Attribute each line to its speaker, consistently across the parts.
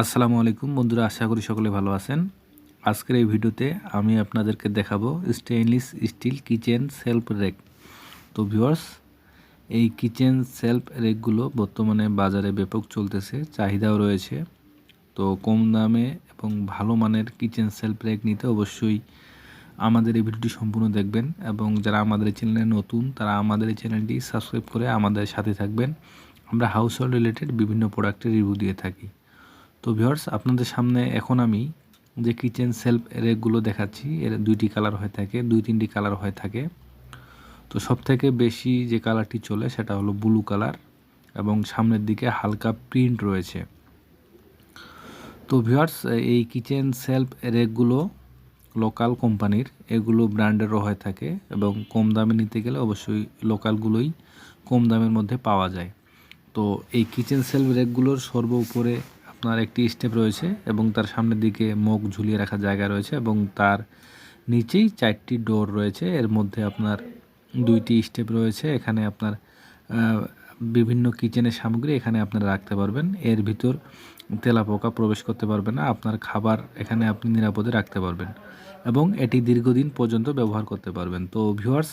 Speaker 1: আসসালামু আলাইকুম। বন্ধুরা, আশা করি সকলে ভালো আছেন। আজকের এই ভিডিওতে আমি আপনাদেরকে দেখাবো stainless steel kitchen shelf rack তো ভিউয়ার্স এই কিচেন সেলফ রেকগুলো বর্তমানে বাজারে ব্যাপক চলতেছে, চাহিদাও রয়েছে। তো কম দামে এবং ভালো মানের কিচেন সেলফ রেক নিতে অবশ্যই আমাদের এই ভিডিওটি সম্পূর্ণ দেখবেন এবং যারা আমাদের চ্যানেলে নতুন, তারা আমাদের এই চ্যানেলটি সাবস্ক্রাইব করে আমাদের সাথে থাকবেন। আমরা হাউস হোল্ড রিলেটেড বিভিন্ন প্রোডাক্টের রিভিউ দিয়ে থাকি। তো ভিউয়ার্স, আপনাদের সামনে এখন আমি যে কিচেন সেলফ রেকগুলো দেখাচ্ছি, এর দুইটি কালার হয়ে থাকে, দুই তিনটি কালার হয়ে থাকে। তো সব থেকে বেশি যে কালারটি চলে, সেটা হলো ব্লু কালার এবং সামনের দিকে হালকা প্রিন্ট রয়েছে। তো ভিউয়ার্স, এই কিচেন সেলফ রেকগুলো লোকাল কোম্পানির এগুলো ব্র্যান্ডেরও হয়ে থাকে এবং কম দামে নিতে গেলে অবশ্যই লোকালগুলোই কম দামের মধ্যে পাওয়া যায়। তো এই কিচেন সেলফ রেকগুলোর সর্ব উপরে আপনার একটি স্টেপ রয়েছে এবং তার সামনের দিকে মুখ ঝুলিয়ে রাখার জায়গা রয়েছে এবং তার নিচেই চারটি ডোর রয়েছে। এর মধ্যে আপনার দুইটি স্টেপ রয়েছে। এখানে আপনার বিভিন্ন কিচেনের সামগ্রী এখানে আপনারা রাখতে পারবেন। এর ভিতর তেলাপোকা প্রবেশ করতে পারবে না। আপনার খাবার এখানে আপনি নিরাপদে রাখতে পারবেন এবং এটি দীর্ঘদিন পর্যন্ত ব্যবহার করতে পারবেন। তো ভিউয়ার্স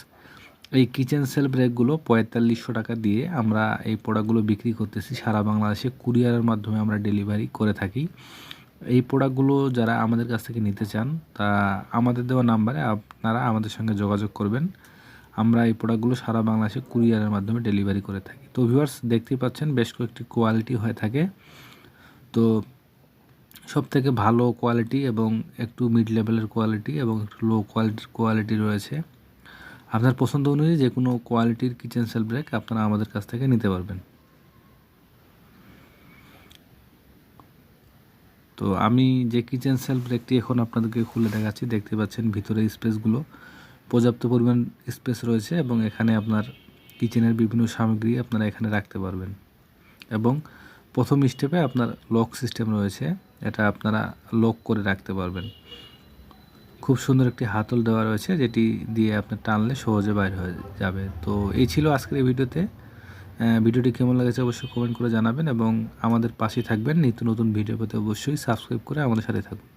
Speaker 1: এই কিচেন সেল ব্রেকগুলো পঁয়তাল্লিশশো টাকা দিয়ে আমরা এই প্রোডাক্টগুলো বিক্রি করতেছি। সারা বাংলাদেশে কুরিয়ারের মাধ্যমে আমরা ডেলিভারি করে থাকি। এই প্রোডাক্টগুলো যারা আমাদের কাছ থেকে নিতে চান, তা আমাদের দেওয়া নাম্বারে আপনারা আমাদের সঙ্গে যোগাযোগ করবেন। আমরা এই প্রোডাক্টগুলো সারা বাংলাদেশে কুরিয়ারের মাধ্যমে ডেলিভারি করে থাকি। তো ভিউয়ার্স, দেখতেই পাচ্ছেন বেশ কয়েকটি কোয়ালিটি হয়ে থাকে। তো সব থেকে ভালো কোয়ালিটি এবং একটু মিড লেভেলের কোয়ালিটি এবং একটু লো কোয়ালিটির কোয়ালিটি রয়েছে। আপনার পছন্দ অনুযায়ী যে কোনো কোয়ালিটির কিচেন সেল ব্রেক আপনারা আমাদের কাছ থেকে নিতে পারবেন। তো আমি যে কিচেন সেল ব্রেকটি এখন আপনাদেরকে খুলে দেখাচ্ছি, দেখতে পাচ্ছেন ভিতরে স্পেসগুলো পর্যাপ্ত পরিমাণ স্পেস রয়েছে এবং এখানে আপনার কিচেনের বিভিন্ন সামগ্রী আপনারা এখানে রাখতে পারবেন। এবং প্রথম স্টেপে আপনার লক সিস্টেম রয়েছে, এটা আপনারা লক করে রাখতে পারবেন। খুব সুন্দর একটি হাতল দেওয়া রয়েছে, যেটি দিয়ে আপনি টানলে সহজে বাইর হয়ে যাবে। তো এই ছিল আজকের এই ভিডিওতে। ভিডিওটি কেমন লেগেছে অবশ্যই কমেন্ট করে জানাবেন এবং আমাদের পাশে থাকবেন। নিত্য নতুন ভিডিও পেতে অবশ্যই সাবস্ক্রাইব করে আমাদের সাথে থাকুন।